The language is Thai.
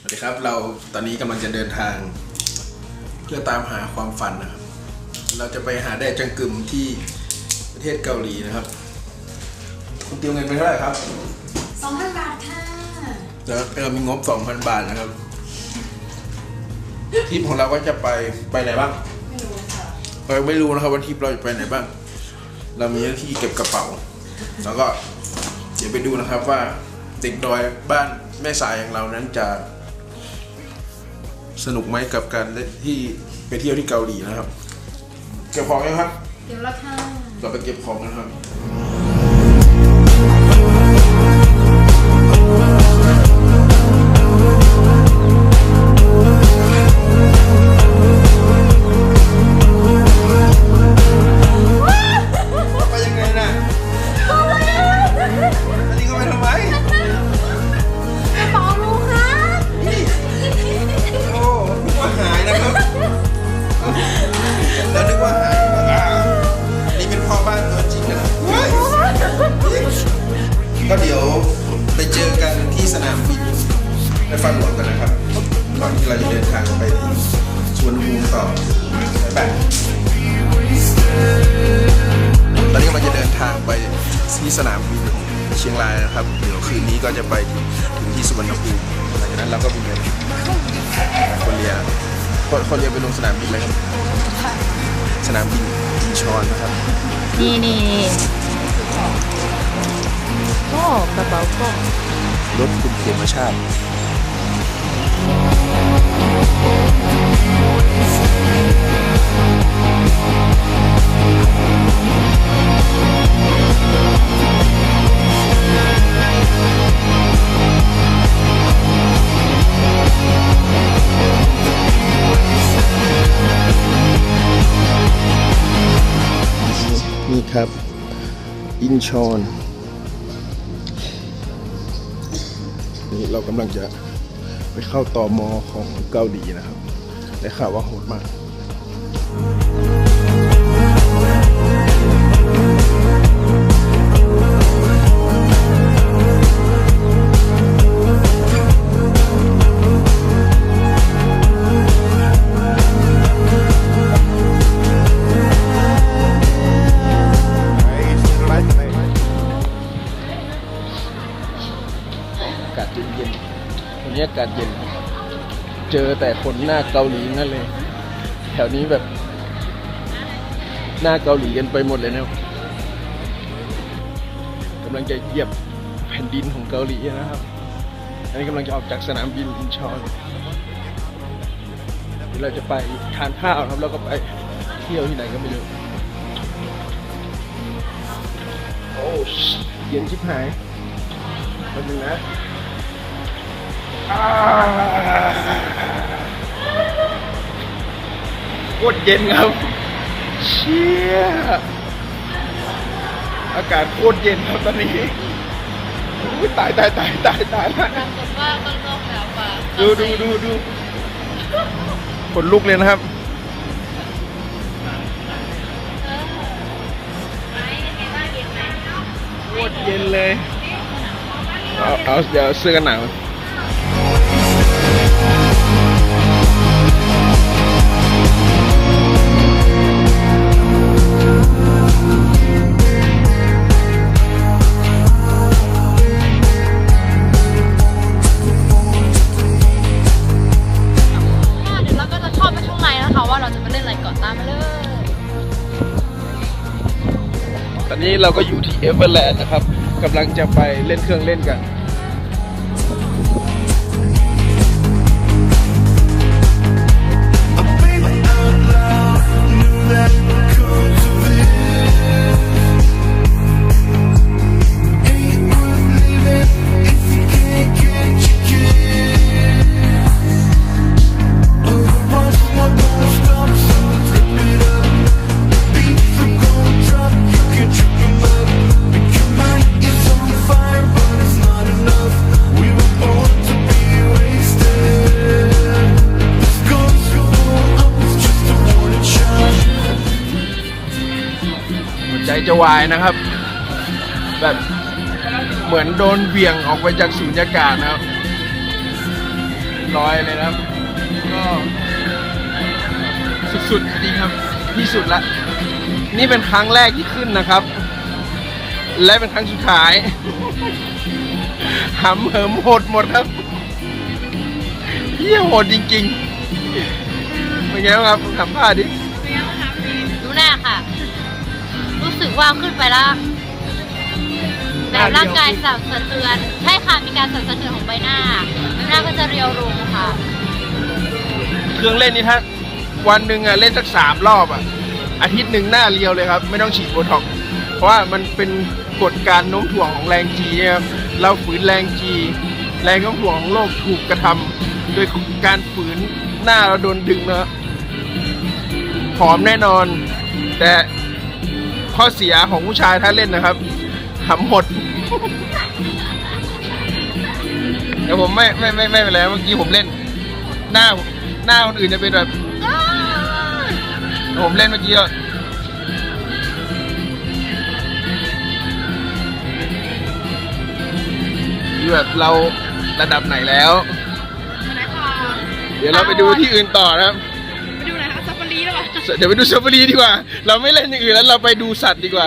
สวัสดีครับ เราตอนนี้กำลังจะเดินทาง เพื่อตามหาความฝันนะครับ เราจะไปหาแดจังกึมที่ประเทศเกาหลีนะครับ คุณเตรียมเงินไปเท่าไหร่ครับ สองพันบาทค่ะ แล้วเรามีงบ 2,000 บาทนะครับทริปของเราก็จะไปไปไหนบ้างไม่รู้ค่ะเราไม่รู้นะครับว่าทริปเราจะไปไหนบ้าง เรามีหน้าที่เก็บกระเป๋า แล้วก็เดี๋ยวไปดูนะครับว่าเด็กดอยบ้านแม่สายอย่างเรานั้นจะ สนุกไหมกับการเล่นที่ไปเที่ยวที่เกาหลีนะครับ เก็บของยังครับ เดี๋ยวละค่ะเราไปเก็บของกันครับ ก็เดี๋ยวไปเจอกันที่สนามบินในฟังหลวงกันนะครับก่อนที่เราจะเดินทางไปที่สวนภูมิต่อบ๊ายบายตอนนี้กำลังจะเดินทางไปที่สนามบินของเชียงรายนะครับ เดี๋ยวคืนนี้ก็จะไปถึงที่สุวรรณภูมิหลังจากนั้นเราก็บินไปคนเรียคนคนเรียไปลงสนามบินเลยครับสนามบินอินชอนนะครับ นี่นี่ โอ้กระเป๋าก็รถคุณเขมชาตินี่ครับ อินชอน นี่เรากำลังจะไปเข้าต่อมอของเกาหลีนะครับ ได้ข่าวว่าโหดมาก นี้อากาศเย็น เจอแต่คนหน้าเกาหลีนั่นเลย แถวนี้แบบ หน้าเกาหลีกันไปหมดเลยนะครับกำลังจะเหยียบแผ่นดินของเกาหลีนะครับ อันนี้กำลังจะออกจากสนามบินอินชอนเราจะไปทานข้าวครับแล้วก็ไปเที่ยวที่ไหนก็ไม่รู้โอ้เย็นชิบหายแป๊บนึงนะ โคตรเย็นครับ เชี่ย อากาศโคตรเย็นครับตอนนี้อุ๊ยตายตายตายตายตายตายปรากฏว่าข้างนอกหนาวกว่าดูดูดูดูขนลุกเลยนะครับโคตรเย็นเลย เอาเอาเดี๋ยวเสื้อกันหนาว นี้เราก็อยู่ที่เอเวอร์แลนด์นะครับกำลังจะไปเล่นเครื่องเล่นกัน วายนะครับ แบบเหมือนโดนเหวี่ยงออกไปจากสูญญากาศนะครับบร้อยเลยนะครับ ก็สุดๆจริงครับที่สุดละ นี่เป็นครั้งแรกที่ขึ้นนะครับ และเป็นครั้งสุดท้ายหำเหิมโหดหมดครับเฮียโหดจริงๆเป็นไงบ้างครับทำผ้าดิรู้แน่ค่ะรู้ สึกว่าขึ้นไปแล้วแบบร่างกายสั่นสะเทือน ใช่ค่ะ มีการสั่นสะเทือนของใบหน้าใบหน้าก็จะเรียวรุงค่ะ เครื่องเล่นนี่ถ้าวันหนึ่งอะเล่นสักสามรอบอะอาทิตย์หนึ่งหน้าเรียวเลยครับ ไม่ต้องฉีดโบท็อกซ์เพราะว่ามันเป็นกฎการโน้มถ่วงของแรงจีครับเราฝืนแรงจี แรงโน้มถ่วงของโลกถูกกระทำโดยการฝืนหน้าเราโดนดึงนะผอมแน่นอน แต่ ข้อเสียของผู้ชายถ้าเล่นนะครับหำหดเดี๋ยวผมไม่ไม่ไม่ไม่เป็นไรเมื่อกี้ผมเล่น หน้าหน้าคนอื่นจะเป็นแบบอ้ายผมเล่นเมื่อกี้อะแบบเราระดับไหนแล้ว เดี๋ยวเราไปดูที่อื่นต่อนะครับ เดี๋ยวไปดูซาฟารีดีกว่า เราไม่เล่นอย่างอื่นแล้วเราไปดูสัตว์ดีกว่า